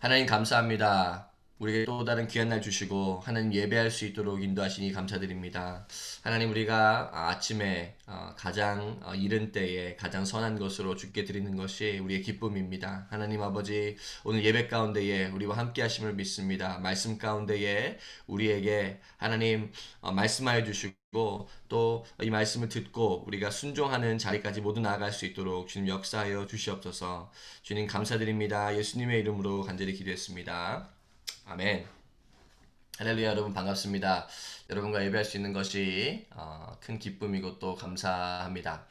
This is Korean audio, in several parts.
하나님 감사합니다. 우리에게 또 다른 귀한 날 주시고 하나님 예배할 수 있도록 인도하시니 감사드립니다. 하나님 우리가 아침에 어, 가장 어, 이른 때에 가장 선한 것으로 주께 드리는 것이 우리의 기쁨입니다. 하나님 아버지 오늘 예배 가운데에 우리와 함께 하심을 믿습니다. 말씀 가운데에 우리에게 하나님 어, 말씀하여 주시고 또 이 말씀을 듣고 우리가 순종하는 자리까지 모두 나아갈 수 있도록 주님 역사하여 주시옵소서. 주님 감사드립니다. 예수님의 이름으로 간절히 기도했습니다. 아멘. 할렐루야 여러분 반갑습니다. 여러분과 예배할 수 있는 것이 어, 큰 기쁨이고 또 감사합니다.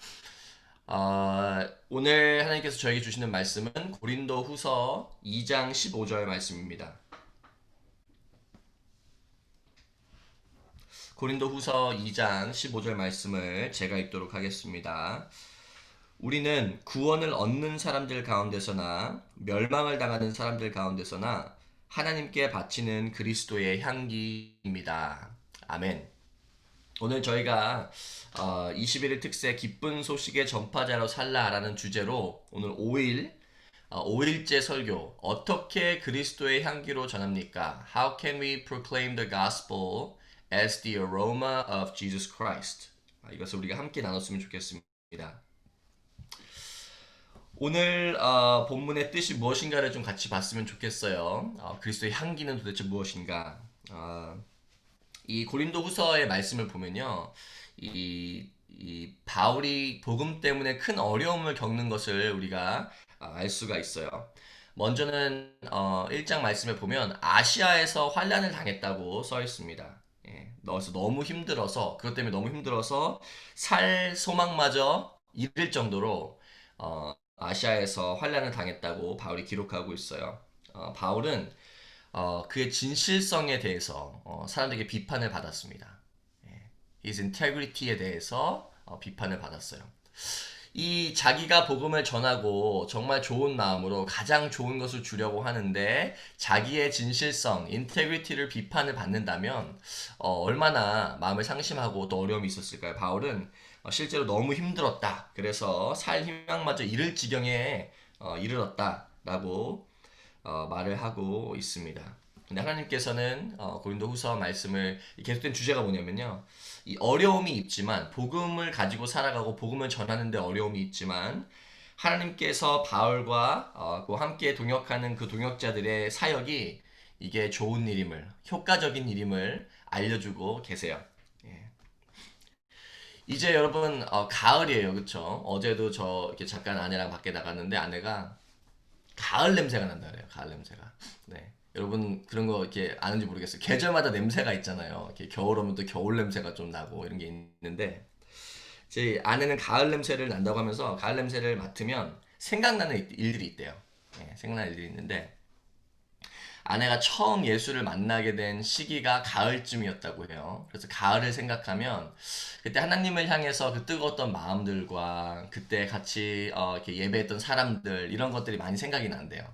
어, 오늘 하나님께서 저에게 주시는 말씀은 고린도 후서 2장 15절 말씀입니다. 고린도 후서 2장 15절 말씀을 제가 읽도록 하겠습니다. 우리는 구원을 얻는 사람들 가운데서나 멸망을 당하는 사람들 가운데서나 하나님께 바치는 그리스도의 향기입니다. 아멘. 오늘 저희가 어, 21일 특세 기쁜 소식의 전파자로 살라라는 주제로 오늘 5일 어, 5일째 설교 어떻게 그리스도의 향기로 전합니까? How can we proclaim the gospel as the aroma of Jesus Christ? 아, 이것을 우리가 함께 나눴으면 좋겠습니다. 오늘 어, 본문의 뜻이 무엇인가를 좀 같이 봤으면 좋겠어요. 어, 그리스도의 향기는 도대체 무엇인가? 어, 이 고린도후서의 말씀을 보면요, 이, 이 바울이 복음 때문에 큰 어려움을 겪는 것을 우리가 어, 알 수가 있어요. 먼저는 어, 1장 말씀에 보면 아시아에서 환란을 당했다고 써 있습니다. 예, 그래서 너무 힘들어서 그것 때문에 너무 힘들어서 살 소망마저 잃을 정도로 어, 아시아에서 환란을 당했다고 바울이 기록하고 있어요. 어, 바울은 어, 그의 진실성에 대해서 어, 사람들에게 비판을 받았습니다. 예, his integrity에 대해서 어, 비판을 받았어요. 이 자기가 복음을 전하고 정말 좋은 마음으로 가장 좋은 것을 주려고 하는데 자기의 진실성, 인테그리티를 비판을 받는다면 어, 얼마나 마음을 상심하고 또 어려움이 있었을까요? 바울은 어, 실제로 너무 힘들었다. 그래서 살 희망마저 잃을 지경에 어, 이르렀다라고 어, 말을 하고 있습니다. 근데 하나님께서는 어, 고린도후서 말씀을 계속된 주제가 뭐냐면요. 이 어려움이 있지만 복음을 가지고 살아가고 복음을 전하는데 어려움이 있지만 하나님께서 바울과 어, 그 함께 동역하는 그 동역자들의 사역이 이게 좋은 일임을 효과적인 일임을 알려주고 계세요. 예. 이제 여러분 어, 가을이에요, 그렇죠? 어제도 저 이렇게 잠깐 아내랑 밖에 나갔는데 아내가 가을 냄새가 난다 그래요. 가을 냄새가. 네. 여러분 그런 거 이렇게 아는지 모르겠어요. 계절마다 냄새가 있잖아요. 이렇게 겨울 오면 또 겨울 냄새가 좀 나고 이런 게 있는데 제 아내는 가을 냄새를 난다고 하면서 가을 냄새를 맡으면 생각나는 일들이 있대요. 네, 생각나는 일들이 있는데 아내가 처음 예수를 만나게 된 시기가 가을쯤이었다고 해요. 그래서 가을을 생각하면 그때 하나님을 향해서 그 뜨거웠던 마음들과 그때 같이 어, 예배했던 사람들 이런 것들이 많이 생각이 난대요.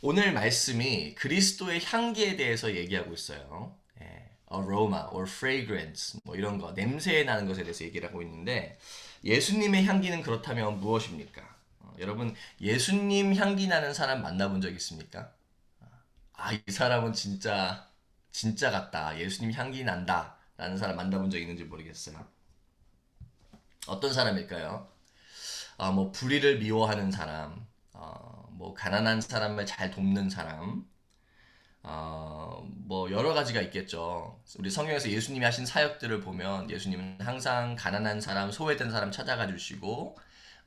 오늘 말씀이 그리스도의 향기에 대해서 얘기하고 있어요. 예, aroma or fragrance 뭐 이런 거 냄새 나는 것에 대해서 얘기를 하고 있는데 예수님의 향기는 그렇다면 무엇입니까? 어, 여러분 예수님 향기 나는 사람 만나본 적 있습니까? 아, 이 사람은 진짜 진짜 같다. 예수님 향기 난다. 라는 사람 만나본 적 있는지 모르겠어요. 어떤 사람일까요? 아, 뭐 불의를 미워하는 사람, 어, 뭐 가난한 사람을 잘 돕는 사람, 어, 뭐 여러 가지가 있겠죠. 우리 성경에서 예수님이 하신 사역들을 보면 예수님은 항상 가난한 사람, 소외된 사람 찾아가 주시고,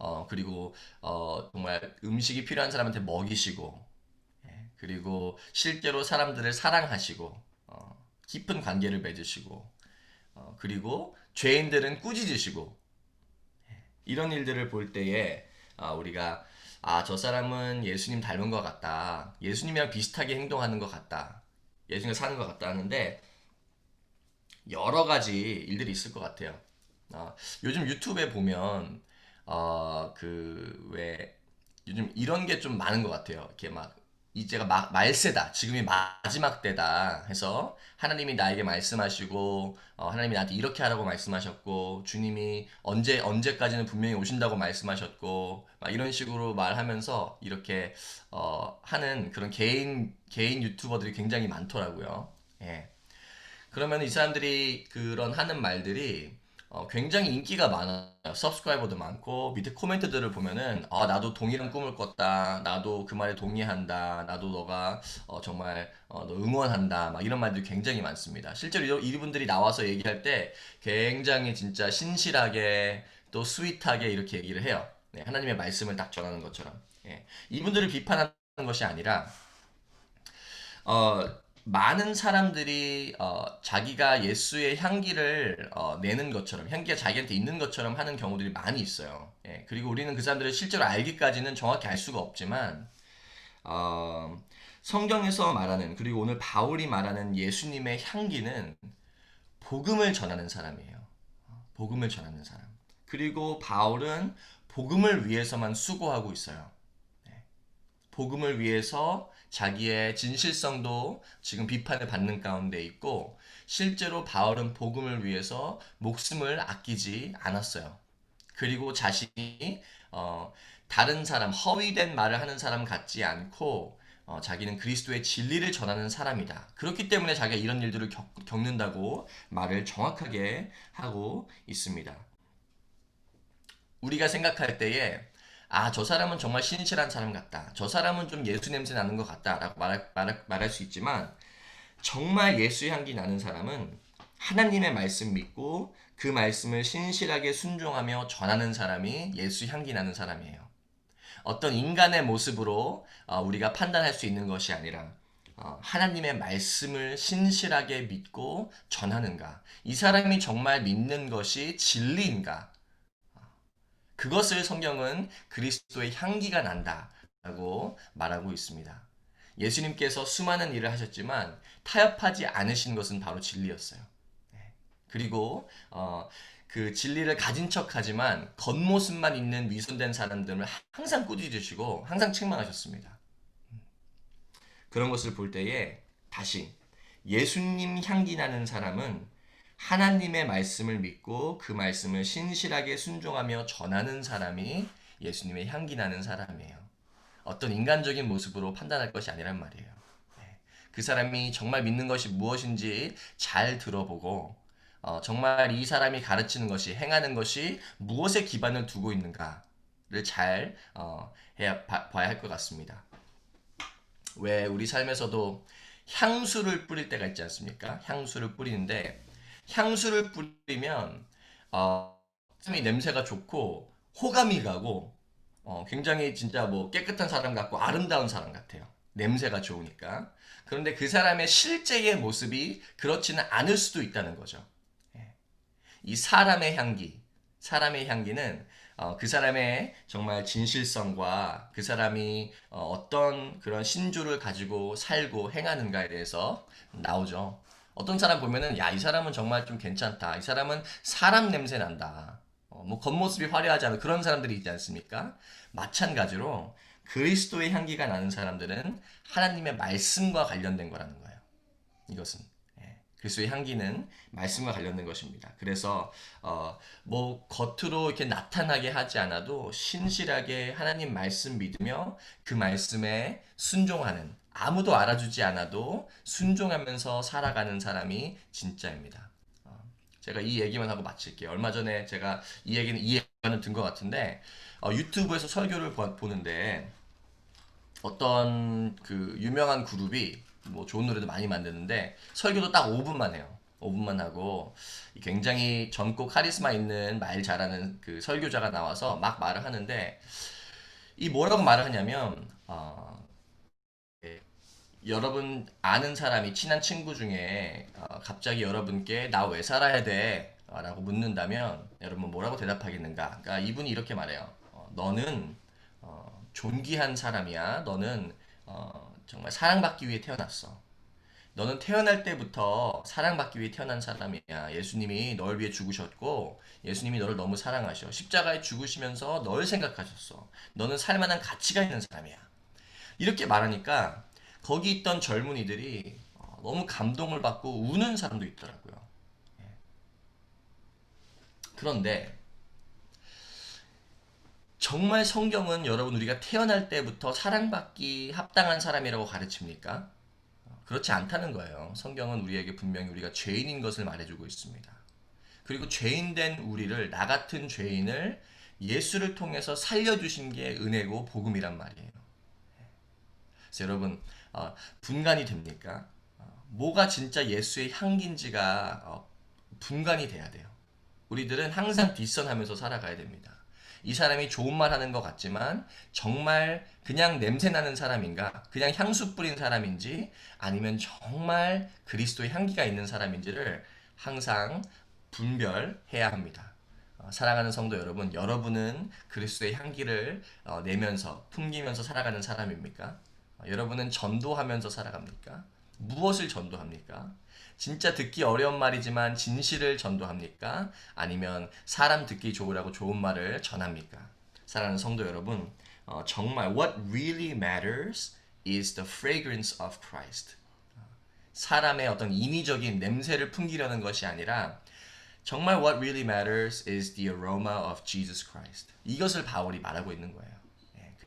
어, 그리고 어, 정말 음식이 필요한 사람한테 먹이시고, 예, 그리고 실제로 사람들을 사랑하시고, 어, 깊은 관계를 맺으시고, 어, 그리고 죄인들은 꾸짖으시고, 예, 이런 일들을 볼 때에 아, 우리가 아, 저 사람은 예수님 닮은 것 같다. 예수님이랑 비슷하게 행동하는 것 같다. 예수님과 사는 것 같다 하는데 여러 가지 일들이 있을 것 같아요. 어, 요즘 유튜브에 보면 어, 그 왜 요즘 이런 게 좀 많은 것 같아요. 이렇게 막 이제가 마- 말세다. 지금이 마지막 때다. 해서 하나님이 나에게 말씀하시고 어, 하나님이 나한테 이렇게 하라고 말씀하셨고 주님이 언제 언제까지는 분명히 오신다고 말씀하셨고 막 이런 식으로 말하면서 이렇게 어, 하는 그런 개인 개인 유튜버들이 굉장히 많더라고요. 예. 그러면 이 사람들이 그런 하는 말들이 어, 굉장히 인기가 많아요. 서브스크라이버도 많고 밑에 코멘트들을 보면은 아, 나도 동일한 꿈을 꿨다. 나도 그 말에 동의한다. 나도 너가 어, 정말 어, 너 응원한다. 막 이런 말들이 굉장히 많습니다. 실제로 이- 이분들이 나와서 얘기할 때 굉장히 진짜 신실하게 또 스윗하게 이렇게 얘기를 해요. 네, 하나님의 말씀을 딱 전하는 것처럼. 예. 이분들을 비판하는 것이 아니라 어, 많은 사람들이 어, 자기가 예수의 향기를 어, 내는 것처럼 향기가 자기한테 있는 것처럼 하는 경우들이 많이 있어요. 예, 그리고 우리는 그 사람들을 실제로 알기까지는 정확히 알 수가 없지만 어, 성경에서 말하는 그리고 오늘 바울이 말하는 예수님의 향기는 복음을 전하는 사람이에요. 복음을 전하는 사람. 그리고 바울은 복음을 위해서만 수고하고 있어요. 복음을 위해서 자기의 진실성도 지금 비판을 받는 가운데 있고 실제로 바울은 복음을 위해서 목숨을 아끼지 않았어요. 그리고 자신이 어, 다른 사람 허위된 말을 하는 사람 같지 않고 어, 자기는 그리스도의 진리를 전하는 사람이다. 그렇기 때문에 자기가 이런 일들을 겪, 겪는다고 말을 정확하게 하고 있습니다. 우리가 생각할 때에 아, 저 사람은 정말 신실한 사람 같다. 저 사람은 좀 예수 냄새 나는 것 같다. 라고 말할, 말할, 말할 수 있지만 정말 예수 향기 나는 사람은 하나님의 말씀 믿고 그 말씀을 신실하게 순종하며 전하는 사람이 예수 향기 나는 사람이에요. 어떤 인간의 모습으로 어, 우리가 판단할 수 있는 것이 아니라 어, 하나님의 말씀을 신실하게 믿고 전하는가? 이 사람이 정말 믿는 것이 진리인가? 그것을 성경은 그리스도의 향기가 난다라고 말하고 있습니다. 예수님께서 수많은 일을 하셨지만 타협하지 않으신 것은 바로 진리였어요. 네. 그리고 어, 그 진리를 가진 척하지만 겉모습만 있는 위선된 사람들을 항상 꾸짖으시고 항상 책망하셨습니다. 그런 것을 볼 때에 다시 예수님 향기 나는 사람은 하나님의 말씀을 믿고 그 말씀을 신실하게 순종하며 전하는 사람이 예수님의 향기 나는 사람이에요. 어떤 인간적인 모습으로 판단할 것이 아니란 말이에요. 네. 그 사람이 정말 믿는 것이 무엇인지 잘 들어보고 어, 정말 이 사람이 가르치는 것이 행하는 것이 무엇에 기반을 두고 있는가를 잘 어, 해야, 봐, 봐야 할 것 같습니다. 왜 우리 삶에서도 향수를 뿌릴 때가 있지 않습니까? 향수를 뿌리는데 향수를 뿌리면 어, 냄새가 좋고 호감이 가고 어, 굉장히 진짜 뭐 깨끗한 사람 같고 아름다운 사람 같아요. 냄새가 좋으니까. 그런데 그 사람의 실제의 모습이 그렇지는 않을 수도 있다는 거죠. 예. 이 사람의 향기, 사람의 향기는 어, 그 사람의 정말 진실성과 그 사람이 어, 떤 그런 신조를 가지고 살고 행하는가에 대해서 나오죠. 어떤 사람 보면은 야, 이 사람은 정말 좀 괜찮다. 이 사람은 사람 냄새 난다. 어, 뭐 겉모습이 화려하지 않은 그런 사람들이 있지 않습니까? 마찬가지로 그리스도의 향기가 나는 사람들은 하나님의 말씀과 관련된 거라는 거예요. 이것은 예, 그리스도의 향기는 말씀과 관련된 것입니다. 그래서 어, 뭐 겉으로 이렇게 나타나게 하지 않아도 신실하게 하나님 말씀 믿으며 그 말씀에 순종하는 아무도 알아주지 않아도 순종하면서 살아가는 사람이 진짜입니다. 어, 제가 이 얘기만 하고 마칠게요. 얼마 전에 제가 이 얘기는 이 얘기는 든 것 같은데 어, 유튜브에서 설교를 보- 보는데 어떤 그 유명한 그룹이 뭐 좋은 노래도 많이 만드는데 설교도 딱 5분만 해요. 5분만 하고 굉장히 젊고 카리스마 있는 말 잘하는 그 설교자가 나와서 막 말을 하는데 이 뭐라고 말을 하냐면 어, 예, 여러분 아는 사람이 친한 친구 중에 어, 갑자기 여러분께 나 왜 살아야 돼? 어, 라고 묻는다면 여러분 뭐라고 대답하겠는가? 그러니까 이분이 이렇게 말해요. 어, 너는 어, 존귀한 사람이야. 너는 어, 정말 사랑받기 위해 태어났어. 너는 태어날 때부터 사랑받기 위해 태어난 사람이야. 예수님이 널 위해 죽으셨고, 예수님이 너를 너무 사랑하셔. 십자가에 죽으시면서 널 생각하셨어. 너는 살만한 가치가 있는 사람이야. 이렇게 말하니까 거기 있던 젊은이들이 어, 너무 감동을 받고 우는 사람도 있더라고요. 예. 그런데 정말 성경은 여러분 우리가 태어날 때부터 사랑받기 합당한 사람이라고 가르칩니까? 어, 그렇지 않다는 거예요. 성경은 우리에게 분명히 우리가 죄인인 것을 말해주고 있습니다. 그리고 죄인된 우리를 나 같은 죄인을 예수를 통해서 살려주신 게 은혜고 복음이란 말이에요. 여러분 어, 분간이 됩니까? 어, 뭐가 진짜 예수의 향기인지가 어, 분간이 돼야 돼요. 우리들은 항상 뒷선하면서 살아가야 됩니다. 이 사람이 좋은 말 하는 것 같지만 정말 그냥 냄새 나는 사람인가? 그냥 향수 뿌린 사람인지 아니면 정말 그리스도의 향기가 있는 사람인지를 항상 분별해야 합니다. 어, 사랑하는 성도 여러분, 여러분은 그리스도의 향기를 어, 내면서 풍기면서 살아가는 사람입니까? 어, 여러분은 전도하면서 살아갑니까? 무엇을 전도합니까? 진짜 듣기 어려운 말이지만 진실을 전도합니까? 아니면 사람 듣기 좋으라고 좋은 말을 전합니까? 사랑하는 성도 여러분, 어, 정말 what really matters is the fragrance of Christ. 사람의 어떤 인위적인 냄새를 풍기려는 것이 아니라 정말 what really matters is the aroma of Jesus Christ. 이것을 바울이 말하고 있는 거예요.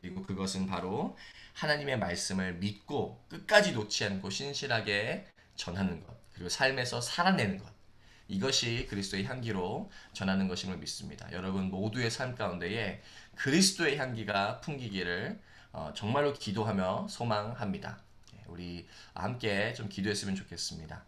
예, 그리고 그것은 바로 하나님의 말씀을 믿고 끝까지 놓지 않고 신실하게 전하는 것. 그리고 삶에서 살아내는 것. 이것이 그리스도의 향기로 전하는 것임을 믿습니다. 여러분 모두의 삶 가운데에 그리스도의 향기가 풍기기를 어, 정말로 기도하며 소망합니다. 예, 우리 함께 좀 기도했으면 좋겠습니다.